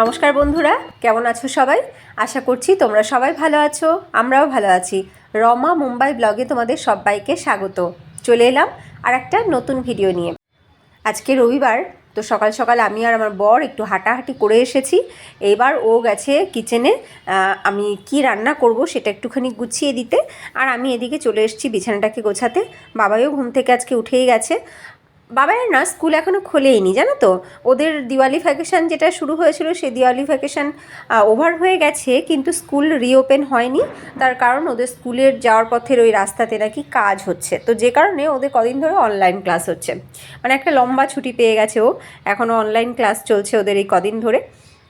নমস্কার বন্ধুরা, কেমন আছো সবাই? আশা করছি তোমরা সবাই ভালো আছো, আমরাও ভালো আছি। রমা মুম্বাই ব্লগে তোমাদের সবাইকে স্বাগত। চলে এলাম আর একটা নতুন ভিডিও নিয়ে। আজকে রবিবার, তো সকাল সকাল আমি আর আমার বর একটু হাঁটাহাঁটি করে এসেছি। এবার ও গেছে কিচেনে আমি কি রান্না করব সেটা একটুখানি গুছিয়ে দিতে। আর আমি এদিকে চলে এসেছি বিছানাটাকে গোছাতে। বাবাইও ঘুম থেকে আজকে উঠেই গেছে। বাবাইয়ের না, স্কুল এখনও খোলেইনি, জানো তো? ওদের দিওয়ালি ভ্যাকেশান যেটা শুরু হয়েছিল, সেই দিওয়ালি ভ্যাকেশান ওভার হয়ে গেছে, কিন্তু স্কুল রিওপেন হয়নি। তার কারণ ওদের স্কুলের যাওয়ার পথের ওই রাস্তাতে নাকি কাজ হচ্ছে। তো যে কারণে ওদের কদিন ধরে অনলাইন ক্লাস হচ্ছে। মানে একটা লম্বা ছুটি পেয়ে গেছে ও। এখনও অনলাইন ক্লাস চলছে ওদের এই কদিন ধরে।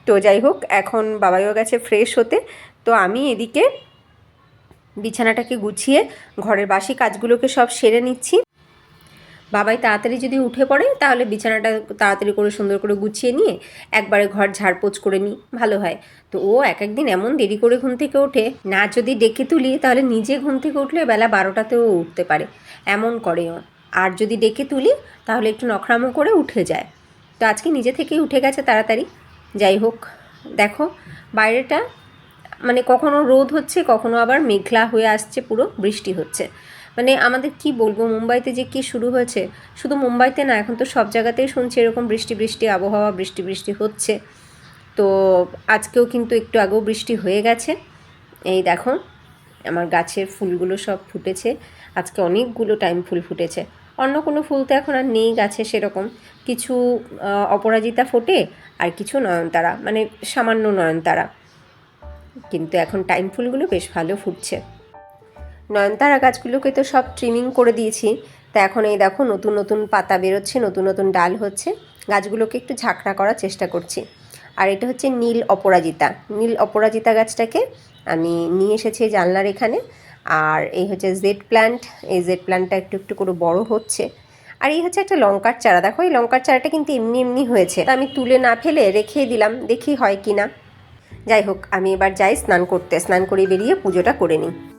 তো যাই হোক, এখন বাবাইও গেছে ফ্রেশ হতে। তো আমি এদিকে বিছানাটাকে গুছিয়ে, ঘরের বাসি কাজগুলোকে সব সেরে নিচ্ছি। বাবাই তাড়াতাড়ি যদি উঠে পড়ে, তাহলে বিছানাটা তাড়াতাড়ি করে সুন্দর করে গুছিয়ে নিয়ে একবারে ঘর ঝাড়পোছ করে নিই। ভালো হয়। তো ও এক একদিন এমন দেরি করে ঘুম থেকে ওঠে, না যদি ডেকে তুলি, তাহলে নিজে ঘুম থেকে উঠলে বেলা বারোটাতেও উঠতে পারে। এমন করে ও। আর যদি ডেকে তুলি, তাহলে একটু নখরামো করে উঠে যায়। তো আজকে নিজে থেকেই উঠে গেছে তাড়াতাড়ি। যাই হোক, দেখো, বাইরেটা মানে কখনো রোদ হচ্ছে, কখনো আবার মেঘলা হয়ে আসছে, পুরো বৃষ্টি হচ্ছে। মানে আমাদের কি বলব, মুম্বাইতে যে কি শুরু হয়েছে, শুধু মুম্বাইতে না, এখন তো সব জায়গাতেই শুনছি এরকম বৃষ্টি বৃষ্টি, আবহাওয়া, বৃষ্টি বৃষ্টি হচ্ছে। তো আজকেও কিন্তু একটু আগেও বৃষ্টি হয়ে গেছে। এই দেখো, আমার গাছের ফুলগুলো সব ফুটেছে। আজকে অনেকগুলো টাইম ফুল ফুটেছে। অন্য কোনো ফুল তো এখন আর নেই গাছে সেরকম। কিছু অপরাজিতা ফোটে আর কিছু নয়নতারা মানে সামান্য নয়নতারা। কিন্তু এখন টাইম ফুলগুলো বেশ ভালো ফুটছে। নয়নতারা গাছগুলোকে তো সব ট্রিমিং করে দিয়েছি। তা এখন এই দেখো, নতুন নতুন পাতা বেরোচ্ছে, নতুন নতুন ডাল হচ্ছে। গাছগুলোকে একটু ঝাঁকড়া করার চেষ্টা করছি। আর এটা হচ্ছে নীল অপরাজিতা। নীল অপরাজিতা গাছটাকে আমি নিয়ে এসেছি জানলার এখানে। আর এই হচ্ছে জেড প্ল্যান্ট এই জেড প্ল্যান্টটা একটু একটু করে বড় হচ্ছে। আর এই হচ্ছে একটা লঙ্কার চারা। দেখো, এই লঙ্কার চারাটা কিন্তু এমনি এমনি হয়েছে। তা আমি তুলে না ফেলে রেখে দিলাম, দেখি হয় কি না যাই হোক, আমি এবার যাই স্নান করতে। স্নান করে বেরিয়ে পুজোটা করে নিই।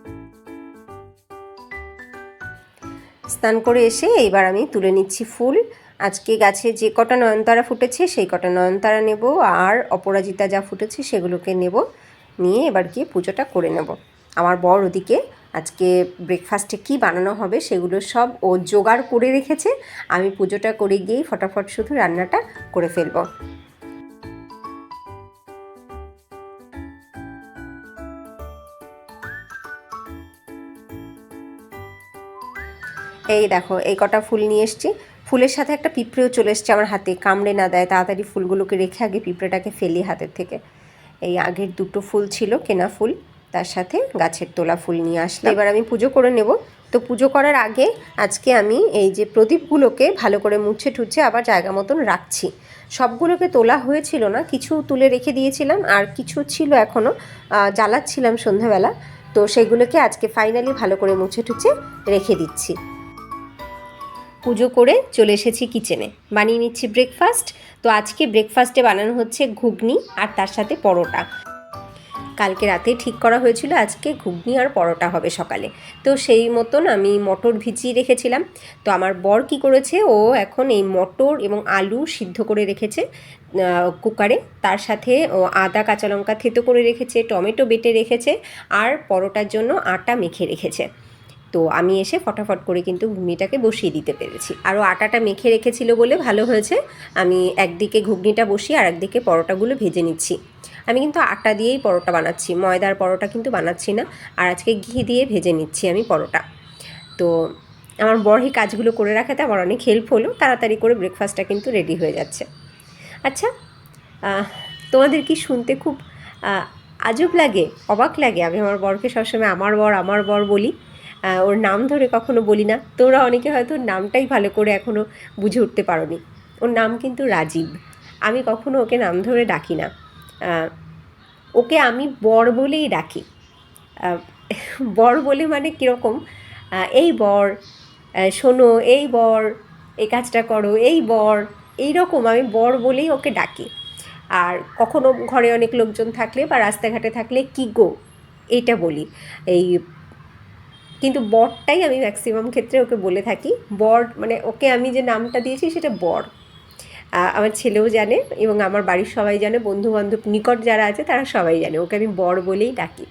স্নান করে এসে এইবার আমি তুলে নিচ্ছি ফুল। আজকে গাছে যে কটা নয়নতারা ফুটেছে সেই কটা নয়নতারা নেব আর অপরাজিতা যা ফুটেছে সেগুলোকে নেব। নিয়ে এবার গিয়ে পুজোটা করে নেব। আমার বর ওদিকে আজকে ব্রেকফাস্টে কি বানানো হবে সেগুলো সব ও জোগাড় করে রেখেছে। আমি পুজোটা করে গিয়েই ফটাফট শুধু রান্নাটা করে ফেলব। এই দেখো, এই কটা ফুল নিয়ে এসছি। ফুলের সাথে একটা পিঁপড়েও চলে এসছে আমার হাতে, কামড়ে না দেয়, তাড়াতাড়ি ফুলগুলোকে রেখে আগে পিঁপড়েটাকে ফেলি হাতের থেকে। এই আগের দুটো ফুল ছিল, কেনা ফুল, তার সাথে গাছের তোলা ফুল নিয়ে আসলে এবার আমি পুজো করে নেব। তো পুজো করার আগে আজকে আমি এই যে প্রদীপগুলোকে ভালো করে মুছে টুছে আবার জায়গা মতন রাখছি। সবগুলোকে তোলা হয়েছিল না, কিছু তুলে রেখে দিয়েছিলাম আর কিছু ছিল এখনও জ্বালাচ্ছিলাম সন্ধ্যাবেলা তো সেগুলোকে আজকে ফাইনালি ভালো করে মুছে টুছে রেখে দিচ্ছি। পুজো করে চলে এসেছি কিচেনে। বানিয়ে নিচ্ছি ব্রেকফাস্ট তো আজকে ব্রেকফাস্টে বানানো হচ্ছে ঘুগনি আর তার সাথে পরোটা। কালকে রাতে ঠিক করা হয়েছিল আজকে ঘুগনি আর পরোটা হবে সকালে। তো সেই মতন আমি মটর ভিজিয়ে রেখেছিলাম। তো আমার বর কি করেছে, ও এখন এই মটর এবং আলু সিদ্ধ করে রেখেছে কুকারে। তার সাথে ও আদা, কাঁচা লঙ্কা থেতো করে রেখেছে, টমেটো বেটে রেখেছে, আর পরোটার জন্য আটা মেখে রেখেছে। তো আমি এসে ফটাফট করে কিন্তু ঘুগনিটাকে বসিয়ে দিতে পেরেছি। আরও আটাটা মেখে রেখেছিল বলে ভালো হয়েছে। আমি একদিকে ঘুগনিটা বসিয়ে আর একদিকে পরোটাগুলো ভেজে নিচ্ছি। আমি কিন্তু আটা দিয়েই পরোটা বানাচ্ছি। ময়দার পরোটা কিন্তু বানাচ্ছি না। আর আজকে ঘি দিয়ে ভেজে নিচ্ছি আমি পরোটা। তো আমার বড় কাজগুলো করে রাখাতে আমার অনেক হেল্প হলো। তাড়াতাড়ি করে ব্রেকফাস্টটা কিন্তু রেডি হয়ে যাচ্ছে। আচ্ছা তোমাদের কি শুনতে খুব আজব লাগে, অবাক লাগে? আমি আমার বরকে সবসময় আমার বর আমার বর বলি। ওর নাম ধরে কখনো বলি না। তোমরা অনেকে হয়তো নামটাই ভালো করে এখনও বুঝে উঠতে পারোনি। ওর নাম কিন্তু রাজীব। আমি কখনো ওকে নাম ধরে ডাকি না। ওকে আমি বর বলেই ডাকি। বর বলে মানে কীরকম? এই বর শোনো, এই বর, এই কাজটা করো, এই বর এই রকম আমি বর বলেই ওকে ডাকি। আর কখনো ঘরে অনেক লোকজন থাকলে বা রাস্তাঘাটে থাকলে, কি গো? এটা বলি। এই কিন্তু বরটাই আমি ম্যাক্সিমাম ক্ষেত্রে ওকে বলে থাকি। বর মানে ওকে আমি যে নামটা দিয়েছি সেটা বর। আমার ছেলেও জানে এবং আমার বাড়ির সবাই জানে বন্ধু বান্ধব নিকট যারা আছে তারা সবাই জানে। ওকে আমি বর বলেই ডাকি।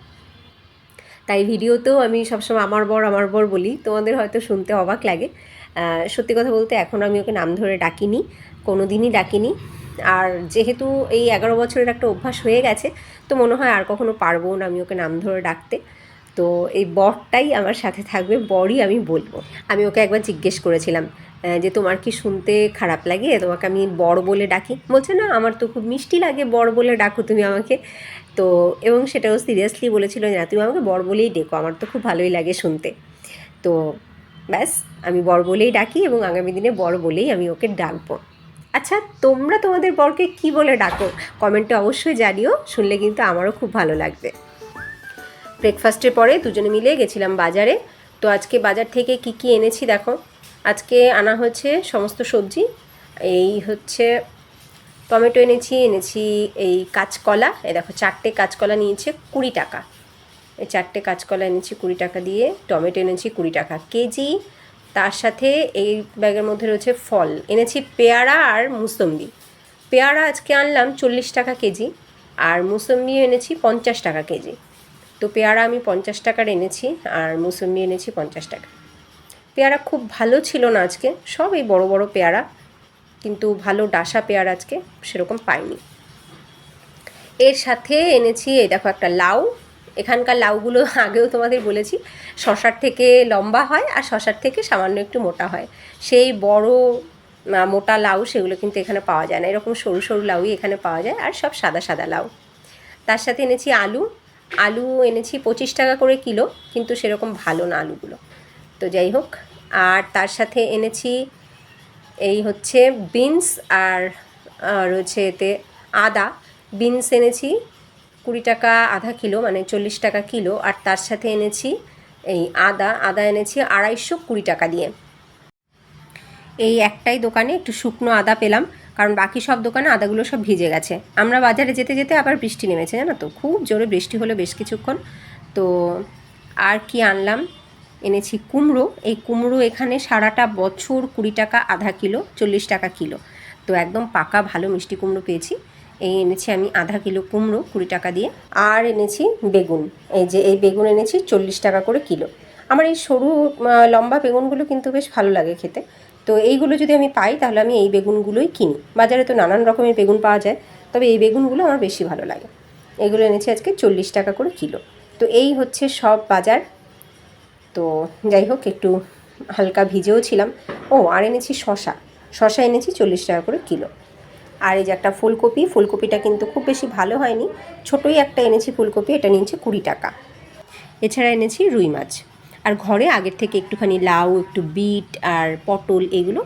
তাই ভিডিওতেও আমি সবসময় আমার বর আমার বর বলি। তোমাদের হয়তো শুনতে অবাক লাগে। সত্যি কথা বলতে এখন আমি ওকে নাম ধরে ডাকিনি কোনো দিনই ডাকিনি। আর যেহেতু এই এগারো বছরের একটা অভ্যাস হয়ে গেছে, তো মনে হয় আর কখনো পারব না আমি ওকে নাম ধরে ডাকতে। তো এই বরটাই আমার সাথে থাকবে, বরই আমি বলব। আমি ওকে একবার জিজ্ঞেস করেছিলাম যে তোমার কি শুনতে খারাপ লাগে? তোমাকে আমি বর বলে ডাকি? বলছে, না, আমার তো খুব মিষ্টি লাগে বর বলে ডাকো তুমি আমাকে। তো, এবং সেটাও সিরিয়াসলি বলেছিল যে, না, তুমি আমাকে বর বলেই ডেকো, আমার তো খুব ভালোই লাগে শুনতে। তো ব্যাস, আমি বর বলেই ডাকি এবং আগামী দিনে বর বলেই আমি ওকে ডাকবো। আচ্ছা তোমরা তোমাদের বরকে কি বলে ডাকো? কমেন্টে অবশ্যই জানিও, শুনলে কিন্তু আমারও খুব ভালো লাগবে। ব্রেকফাস্টের পরে দুজনে মিলে গেছিলাম বাজারে। তো আজকে বাজার থেকে কি কি এনেছি দেখো। আজকে আনা হয়েছে সমস্ত সবজি। এই হচ্ছে টমেটো এনেছি এনেছি এই কাঁচকলা। এই দেখো, চারটে কাঁচকলা নিয়েছে কুড়ি টাকা। এই চারটে কাঁচকলা এনেছি কুড়ি টাকা দিয়ে। টমেটো এনেছি কুড়ি টাকা। কেজি, তার সাথে এই ব্যাগের মধ্যে রয়েছে ফল। এনেছি পেয়ারা আর মুসম্বি। পেয়ারা আজকে আনলাম চল্লিশ টাকা কেজি। আর মুসম্বিও এনেছি পঞ্চাশ টাকা কেজি। তো পেয়ারা আমি পঞ্চাশ টাকার এনেছি আর মুসম্বি এনেছি পঞ্চাশ টাকা। পেয়ারা খুব ভালো ছিল না আজকে, সব এই বড় বড় পেয়ারা, কিন্তু ভালো ডাসা পেয়ারা আজকে সেরকম পাইনি। এর সাথে এনেছি এই দেখো একটা লাউ, এখানকার লাউগুলো আগেও তোমাদের বলেছি, শশার থেকে লম্বা হয় আর শশার থেকে সামান্য একটু মোটা হয়। সেই বড় মোটা লাউ সেগুলো কিন্তু এখানে পাওয়া যায় না, এরকম সরু সরু লাউই এখানে পাওয়া যায় আর সব সাদা সাদা লাউ। তার সাথে এনেছি আলু আলু এনেছি পঁচিশ টাকা করে কিলো, কিন্তু সেরকম ভালো না আলুগুলো। তো যাই হোক, আর তার সাথে এনেছি এই হচ্ছে বিনস আর রয়েছে এতে আদা। বিনস এনেছি কুড়ি টাকা আধা কিলো মানে চল্লিশ টাকা কিলো, আর তার সাথে এনেছি এই আদা। আদা এনেছি আড়াইশো কুড়ি টাকা দিয়ে। এই একটাই দোকানে একটু শুকনো আদা পেলাম। কারণ বাকি সব দোকানে আদাগুলো সব ভিজে গেছে। আমরা বাজারে যেতে যেতে আবার বৃষ্টি নেমেছে, জানো তো? খুব জোরে বৃষ্টি হলো বেশ কিছুক্ষণ। তো আর কি আনলাম? এনেছি কুমড়ো। এই কুমড়ো এখানে সারাটা বছর কুড়ি টাকা আধা কিলো, চল্লিশ টাকা কিলো। তো একদম পাকা ভালো মিষ্টি কুমড়ো পেয়েছি। এই এনেছি আমি আধা কিলো কুমড়ো কুড়ি টাকা দিয়ে। আর এনেছি বেগুন। এই যে এই বেগুন এনেছি চল্লিশ টাকা করে কিলো। আমার এই সরু লম্বা বেগুনগুলো কিন্তু বেশ ভালো লাগে খেতে। তো এইগুলো যদি আমি পাই, তাহলে আমি এই বেগুনগুলোই কিনি। বাজারে তো নানান রকমের বেগুন পাওয়া যায়, তবে এই বেগুনগুলো আমার বেশি ভালো লাগে। এগুলো এনেছি আজকে চল্লিশ টাকা করে কিলো। তো এই হচ্ছে সব বাজার। তো যাই হোক, একটু হালকা ভিজেও ছিলাম। ও, আর এনেছি শশা শশা এনেছি চল্লিশ টাকা করে কিলো। আর এই যে একটা ফুলকপি, ফুলকপিটা কিন্তু খুব বেশি ভালো হয়নি। ছোটোই একটা এনেছি ফুলকপি, এটা নিয়েছে কুড়ি টাকা। এছাড়া এনেছি রুই মাছ। আর ঘরে আগের থেকে একটুখানি লাউ, একটু বিট আর পটল এগুলো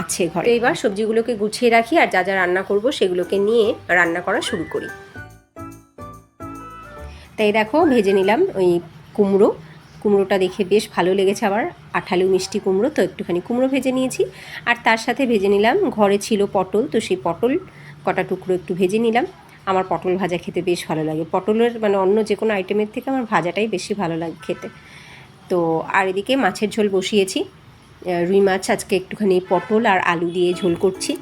আছে ঘরে। এবার সবজিগুলোকে গুছিয়ে রাখি আর যা যা রান্না করব সেগুলোকে নিয়ে রান্না করা শুরু করি। তাই দেখো ভেজে নিলাম ওই কুমড়ো। কুমড়োটা দেখে বেশ ভালো লেগেছে আবার, আঠালু মিষ্টি কুমড়ো, তো একটুখানি কুমড়ো ভেজে নিয়েছি। আর তার সাথে ভেজে নিলাম, ঘরে ছিল পটল, তো সেই পটল কটা টুকরো একটু ভেজে নিলাম। আমার পটল ভাজা খেতে বেশ ভালো লাগে। পটলের মানে অন্য যে কোনো আইটেমের থেকে আমার ভাজাটাই বেশি ভালো লাগে খেতে। তো আর এদিকে মাছের ঝোল বসিয়েছি। রুই মাছ আজকে একটুখানি পটল আর আলু দিয়ে ঝোল করছি।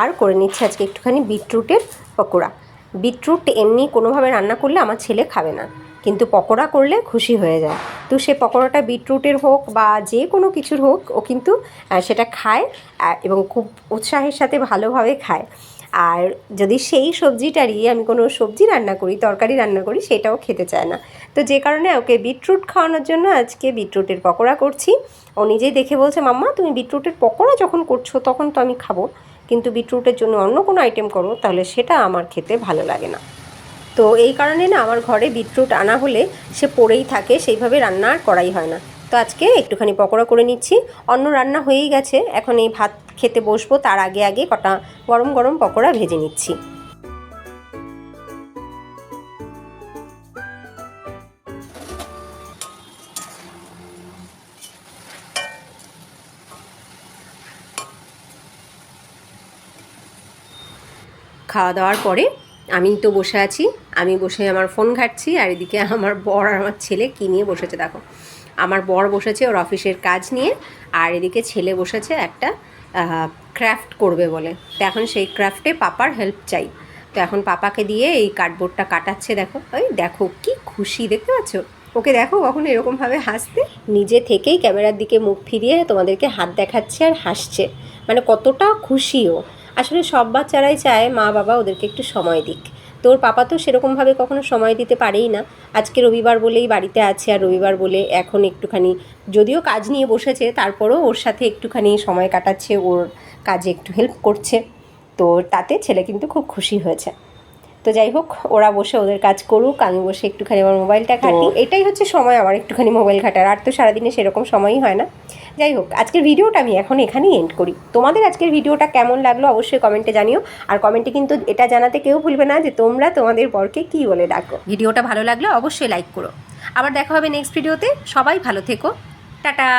আর করে নিচ্ছে আজকে একটুখানি বিটরুটের পকোড়া। বিটরুট এমনি কোনোভাবে রান্না করলে আমার ছেলে খাবে না, কিন্তু পকোড়া করলে খুশি হয়ে যায়। তো সে পকোড়াটা বিটরুটের হোক বা যে কোনো কিছুর হোক, ও কিন্তু সেটা খায় এবং খুব উৎসাহের সাথে ভালোভাবে খায়। আর যদি সেই সবজিটারই আমি কোনো সবজি রান্না করি, তরকারি রান্না করি, সেটাও খেতে চায় না। তো যে কারণে ওকে বিটরুট খাওয়ানোর জন্য আজকে বিটরুটের পকোড়া করছি। ও নিজেই দেখে বলছে, মাম্মা, তুমি বিটরুটের পকোড়া যখন করছ, তখন তো আমি খাব। কিন্তু বিটরুটের জন্য অন্য কোনো আইটেম করো, তাহলে সেটা আমার খেতে ভালো লাগে না। তো এই কারণে না আমার ঘরে বিটরুট আনা হলে সে পড়েই থাকে, সেইভাবে রান্না আর করাই হয় না। তো আজকে একটুখানি পকোড়া করে নিচ্ছি। অন্য রান্না হয়েই গেছে, এখন এই ভাত খেতে বসবো, তার আগে আগে কটা গরম গরম পকোড়া ভেজে নিচ্ছি। খাওয়া দাওয়ার পরে আমি তো বসে আছি, আমি বসে আমার ফোন ঘাটছি, আর এদিকে আমার বর আর আমার ছেলে কী নিয়ে বসেছে দেখো। আমার বর বসেছে ওর অফিসের কাজ নিয়ে, আর এদিকে ছেলে বসেছে একটা ক্রাফট করবে বলে। তো এখন সেই ক্রাফটে পাপার হেল্প চাই। তো এখন পাপাকে দিয়ে এই কার্ডবোর্ডটা কাটাচ্ছে দেখো। ওই দেখো, কি খুশি, দেখতে পাচ্ছ? ওকে দেখো কখনো এরকমভাবে হাসতে। নিজে থেকেই ক্যামেরার দিকে মুখ ফিরিয়ে তোমাদেরকে হাত দেখাচ্ছে আর হাসছে। মানে কতটা খুশিও আসলে সব বাচ্চারাই চায় মা বাবা ওদেরকে একটু সময় দিক। তোর পাপা তো সেরকমভাবে কখনো সময় দিতে পারেই না। আজকে রবিবার বলেই বাড়িতে আছে আর রবিবার বলে এখন একটুখানি যদিও কাজ নিয়ে বসেছে, তারপরও ওর সাথে একটুখানি সময় কাটাচ্ছে, ওর কাজে একটু হেল্প করছে। তো তাতে ছেলে কিন্তু খুব খুশি হয়েছে। তো যাই হোক ওরা বসে ওদের কাজ করুক আমি বসে একটুখানি আমার মোবাইলটা ঘাটি। এটাই হচ্ছে সময় আমার একটুখানি মোবাইল ঘাটার। আর তো সারাদিনে সেরকম সময়ই হয় না। যাই হোক আজকের ভিডিওটা আমি এখন এখানেই এন্ড করি। তোমাদের আজকের ভিডিওটা কেমন লাগল অবশ্যই কমেন্টে জানিও। আর কমেন্টে কিন্তু এটা জানাতে কেউ ভুলবে না যে তোমরা তোমাদের বরকে কি বলে ডাকো। ভিডিওটা ভালো লাগলে অবশ্যই লাইক করো। আবার দেখা হবে নেক্সট ভিডিওতে সবাই ভালো থেকো। টাটা।